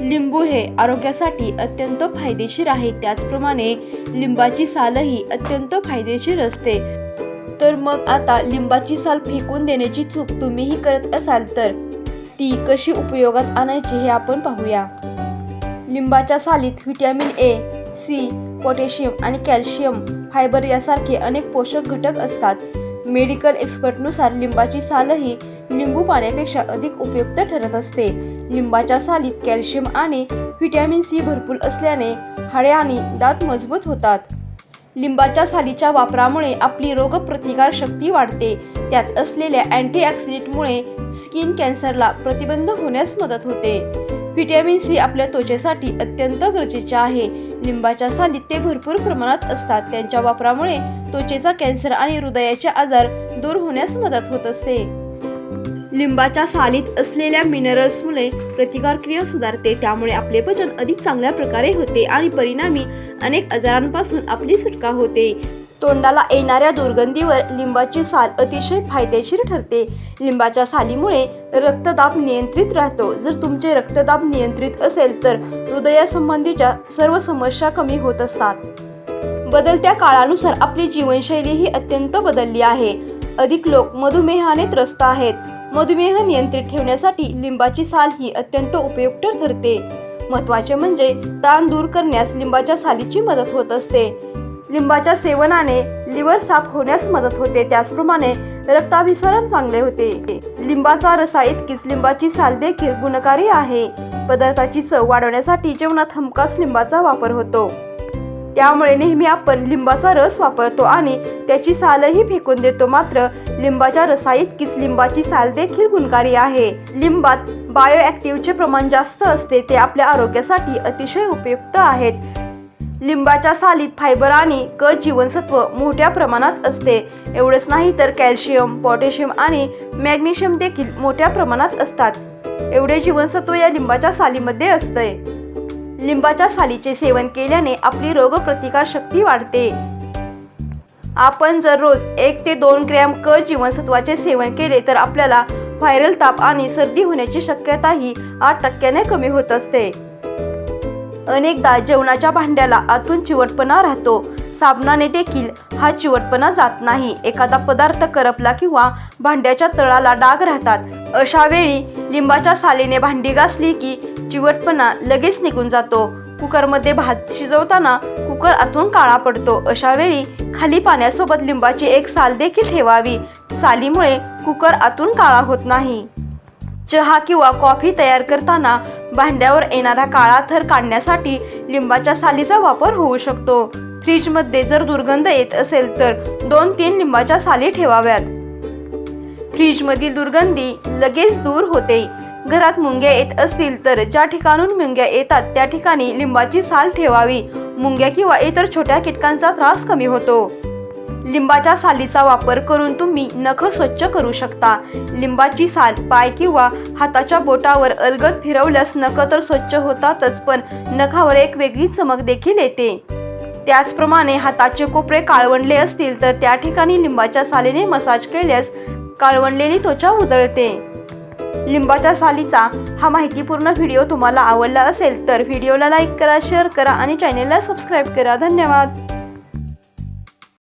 लिंबू हे आरोग्यासाठी अत्यंत फायदेशीर आहे. त्याचप्रमाणे लिंबाची सालही अत्यंत फायदेशीर असते. तर मग आता लिंबाची साल फेकून देण्याची चूक तुम्हीही करत असाल तर ती कशी उपयोगात आणायची हे आपण पाहूया. लिंबाच्या सालीत व्हिटॅमिन ए सी पोटॅशियम आणि कॅल्शियम फायबर यासारखे अनेक पोषक घटक असतात. मेडिकल एक्सपर्टनुसार लिंबाची सालही लिंबू पाण्यापेक्षा अधिक उपयुक्त ठरत असते. लिंबाच्या सालीत कॅल्शियम आणि व्हिटॅमिन सी भरपूर असल्याने हाडे आणि दात मजबूत होतात. लिंबाच्या सालीच्या वापरामुळे आपली रोगप्रतिकार शक्ती वाढते. त्यात असलेल्या अँटीऑक्सिडेंटमुळे स्किन कॅन्सरला प्रतिबंध होण्यास मदत होते. व्हिटॅमिन सी आपल्या त्वचेसाठी अत्यंत गरजेचे आहे. लिंबाच्या सालीत ते भरपूर प्रमाणात असतात. त्यांच्या वापरामुळे त्वचेचा कॅन्सर आणि हृदयाचे आजार दूर होण्यास मदत होत असते. लिंबाच्या सालीत असलेल्या मिनरल्समुळे प्रतिकारक्रिया सुधारते. त्यामुळे आपले पचन अधिक चांगल्या प्रकारे होते आणि परिणामी अनेक आजारांपासून आपली सुटका होते. तोंडाला येणाऱ्या दुर्गंधीवर लिंबाची साल अतिशय फायदेशीर ठरते. लिंबाच्या सालीमुळे रक्तदाब नियंत्रित राहतो. जर तुमचे रक्तदाब नियंत्रित असेल तर हृदयासंबंधीच्या सर्व समस्या कमी होत असतात. बदलत्या काळानुसार आपली जीवनशैली ही अत्यंत बदलली आहे. अधिक लोक मधुमेहाने त्रस्त आहेत. मधुमेह नियंत्रित ठेवण्यासाठी लिंबाची साल ही अत्यंत उपयुक्त ठरते. महत्त्वाचे म्हणजे ताण दूर करण्यास लिंबाच्या सालीची मदत होत असते. लिंबाच्या सेवनाने लिव्हर साफ होण्यास मदत होते. त्याचप्रमाणे रक्ताभिसरण चांगले होते. लिंबाचा रसा इतकीच लिंबाची साल देखील गुणकारी आहे. पदार्थाची चव वाढवण्यासाठी जेवणात हमखास लिंबाचा वापर होतो. त्यामुळे नेहमी आपण लिंबाचा रस वापरतो आणि त्याची सालही फेकून देतो. मात्र लिंबाच्या रसा इतकीच लिंबाची साल देखील गुणकारी आहे. लिंबात बायोॲक्टिव्हचे प्रमाण जास्त असते ते आपल्या आरोग्यासाठी अतिशय उपयुक्त आहेत. लिंबाच्या सालीत फायबर आणि क जीवनसत्व मोठ्या प्रमाणात असते. एवढंच नाही तर कॅल्शियम पोटॅशियम आणि मॅग्नेशियम देखील मोठ्या प्रमाणात असतात. एवढे जीवनसत्व या लिंबाच्या सालीमध्ये असते लिंबाच्या सालीचे सेवन केल्याने आपली रोगप्रतिकार शक्ती वाढते. आपण जर रोज एक ते दोन ग्रॅम क जीवनसत्वाचे सेवन केले तर आपल्याला व्हायरल ताप आणि सर्दी होण्याची शक्यताही आठ टक्क्याने कमी होत असते. अनेकदा जेवणाच्या भांड्याला आतून चिवटपणा राहतो. साबणाने देखील हा चिवटपणा जात नाही. एखादा पदार्थ करपला किंवा भांड्याच्या तळाला डाग राहतात. अशा वेळी लिंबाच्या सालीने भांडी घासली की चिवटपणा लगेच निघून जातो. कुकरमध्ये भात शिजवताना कुकर आतून काळा पडतो. अशा वेळी खाली पाण्यासोबत लिंबाची एक साल देखील ठेवावी. सालीमुळे कुकर आतून काळा होत नाही. चहा किंवा कॉफी तयार करताना भांड्यावर येणारा काळा थर काढण्यासाठी लिंबाच्या सालीचा वापर होऊ शकतो. फ्रीजमध्ये जर दुर्गंध येत असेल तर दोन तीन लिंबाच्या साली ठेवाव्यात. फ्रीजमधील दुर्गंधी लगेच दूर होते. घरात मुंग्या येत असतील तर ज्या ठिकाणून मुंग्या येतात त्या ठिकाणी लिंबाची साल ठेवावी. मुंग्या किंवा इतर छोट्या कीटकांचा त्रास कमी होतो. लिंबाच्या सालीचा वापर करून तुम्ही नख स्वच्छ करू शकता. लिंबाची साल पाय किंवा हाताच्या बोटावर अलगद फिरवल्यास नख तर स्वच्छ होतातच पण नखावर एक वेगळी चमक देखील येते. त्याचप्रमाणे हाताचे कोपरे काळवंडले असतील तर त्या ठिकाणी लिंबाच्या सालीने मसाज केल्यास काळवंडलेली त्वचा उजळते. लिंबाच्या सालीचा हा माहितीपूर्ण व्हिडिओ तुम्हाला आवडला असेल तर व्हिडिओला लाईक करा शेअर करा आणि चॅनेलला सबस्क्राईब करा. धन्यवाद.